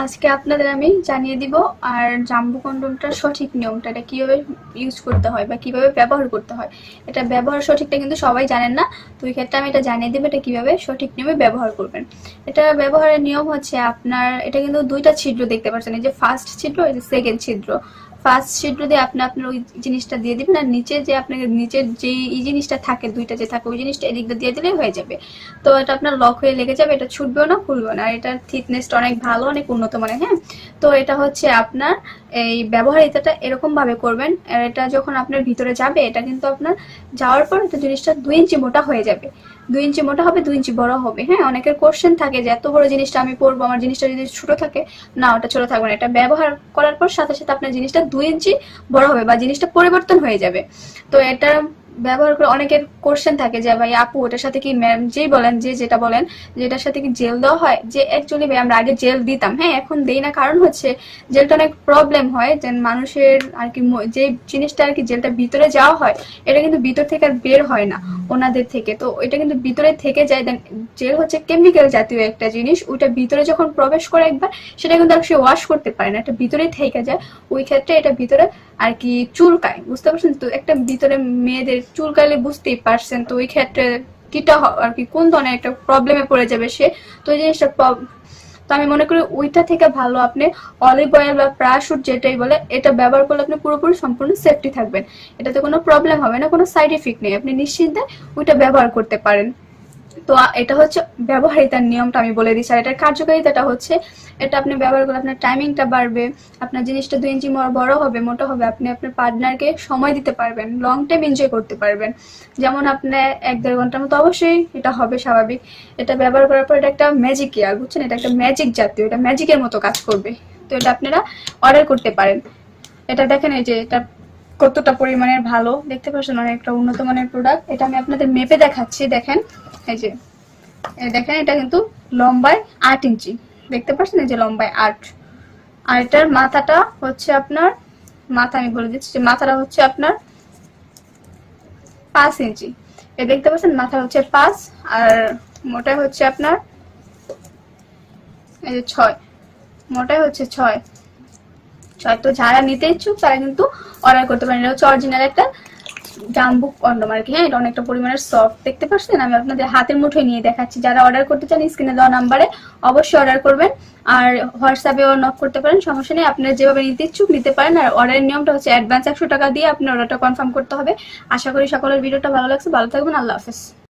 আজকে আপনাদের আমি জানিয়ে দিব আর জাম্বু কন্ডমটার সঠিক নিয়মটা, এটা কীভাবে ইউজ করতে হয় বা কীভাবে ব্যবহার করতে হয়, এটা ব্যবহার সঠিকটা কিন্তু সবাই জানেন না, তো ওই ক্ষেত্রে আমি এটা জানিয়ে দেবো এটা কীভাবে সঠিক নিয়মে ব্যবহার করবেন। এটা ব্যবহারের নিয়ম হচ্ছে আপনার, এটা কিন্তু দুইটা ছিদ্র দেখতে পাচ্ছেন, এই যে ফার্স্ট ছিদ্র, এই যে সেকেন্ড ছিদ্র। ফার্স্ট ছিদ্র দিয়ে আপনি আপনার ওই জিনিসটা দিয়ে দিবেন, আর নিচে যে আপনাকে নিচের যে এই জিনিসটা থাকে, দুইটা যে থাকে, ওই জিনিসটা এদিকটা দিয়ে দিলেই হয়ে যাবে। তো এটা আপনার লক হয়ে লেগে যাবে, এটা ছুটবেও না, খুলবেও না, আর এটার থিকনেসটা অনেক ভালো, অনেক উন্নত মানের হ্যাঁ? তো এটা হচ্ছে আপনার এই ব্যবহারিতাটা এরকম ভাবে করবেন এটা যখন আপনার ভিতরে যাবে, এটা কিন্তু আপনার যাওয়ার পর এটা জিনিসটা দুই ইঞ্চি মোটা হয়ে যাবে। দুই ইঞ্চি মোটা হবে, দুই ইঞ্চি বড় হবে। হ্যাঁ অনেকের কোশ্চেন থাকে যে এত বড় জিনিসটা আমি পরবো, আমার জিনিসটা যদি ছোট থাকে, না, ওটা ছোট থাকবে না। এটা ব্যবহার করার পর সাথে সাথে আপনার জিনিসটা দুই ইঞ্চি বড় হবে বা জিনিসটা পরিবর্তন হয়ে যাবে। তো এটা ব্যবহার করে অনেকের কোশ্চেন থাকে যে, ভাই, আপু, ওটার সাথে কি ম্যাম যেই বলেন, যে যেটা বলেন, যে এটার সাথে কি জেল দেওয়া হয়? যে অ্যাকচুয়ালি ভাই, আমরা আগে জেল দিতাম। হ্যাঁ এখন দেই না। কারণ হচ্ছে জেলটা অনেক প্রবলেম হয়। যে মানুষের আর কি যে জিনিসটা আর কি জেলটা ভিতরে যাওয়া হয়, এটা কিন্তু ভিতর থেকে আর বের হয় না। ওনাদের থেকে। তো এটা কিন্তু ভিতরে থেকে যায় দেন জেল হচ্ছে কেমিক্যাল জাতীয় একটা জিনিস। ওইটা ভিতরে যখন প্রবেশ করে একবার, সেটা কিন্তু আর সে ওয়াশ করতে পারে না। এটা ভিতরেই থেকে যায়। ওই ক্ষেত্রে এটা ভিতরে আর কি চুলকায়, বুঝতে পারছেন তো? একটা ভিতরে মেয়েদের চুলকাইলে বুঝতেই পারছেন তো? ওই ক্ষেত্রে কিটা আর কি কোন ধরনের একটা প্রবলেমে পড়ে যাবে সে? তো এই জিনিসটা তো আমি মনে করি ওইটা থেকে ভালো আপনি অলিভ অয়েল বা প্রাশুট যেটাই বলে, এটা ব্যবহার করলে আপনি পুরোপুরি সম্পূর্ণ সেফটি থাকবেন। এটাতে কোনো প্রবলেম হবে না, কোনো সাইড এফেক্ট নেই। আপনি নিশ্চিন্তে ওইটা ব্যবহার করতে পারেন। তো এটা হচ্ছে ব্যবহারিতার নিয়মটা আমি বলে দিচ্ছি আর এটার কার্যকারিতাটা হচ্ছে, এটা আপনি ব্যবহার করলে আপনার টাইমিংটা বাড়বে, আপনার জিনিসটা দুই ইঞ্চি বড় হবে, মোটা হবে, আপনি আপনার পার্টনারকে সময় দিতে পারবেন লং টাইম এনজয় করতে পারবেন। যেমন আপনি এক দেড় ঘণ্টার মতো অবশ্যই এটা হবে স্বাভাবিক। এটা ব্যবহার করার পর এটা একটা ম্যাজিক ইয়ার বুঝছেন? এটা একটা ম্যাজিক জাতীয়, এটা ম্যাজিকের মতো কাজ করবে। তো এটা আপনারা অর্ডার করতে পারেন। এটা দেখেন এই যে, এটা কতটা পরিমাণের ভালো। দেখতে পাচ্ছেন অনেকটা উন্নত মানের প্রোডাক্ট এটা আমি আপনাদের মেপে দেখাচ্ছি, দেখেন। এই যে দেখেন, এটা কিন্তু লম্বায় আট ইঞ্চি। দেখতে পাচ্ছেন এই যে লম্বায় আট। আর এটার মাথাটা হচ্ছে আপনার, মাথা আমি বলে দিচ্ছি যে মাথাটা হচ্ছে আপনার পাঁচ ইঞ্চি। এ দেখতে পাচ্ছেন, মাথা হচ্ছে পাঁচ আর মোটা হচ্ছে আপনার এই যে ছয়। মোটাই হচ্ছে ছয়। ছয় তো যারা নিতে ইচ্ছুক, তারা কিন্তু অর্ডার করতে পারেন। এটা হচ্ছে অরিজিনাল একটা জাম্বু কন্ডম আর কি হ্যাঁ এটা অনেকটা পরিমাণের সফট দেখতে পাচ্ছেন? আমি আপনাদের হাতের মুঠোয় নিয়ে দেখাচ্ছি। যারা অর্ডার করতে চান স্ক্রিনে দেওয়া নাম্বারে অবশ্যই অর্ডার করবেন। আর হোয়াটসঅ্যাপেও নক করতে পারেন, সমস্যা নেই। আপনারা যেভাবে নিতে ইচ্ছুক, নিতে পারেন। আর অর্ডারের নিয়মটা হচ্ছে অ্যাডভান্স একশো টাকা দিয়ে আপনার অর্ডারটা কনফার্ম করতে হবে। আশা করি সকলের ভিডিওটা ভালো লাগছে। ভালো থাকবেন। আল্লাহ হাফেজ।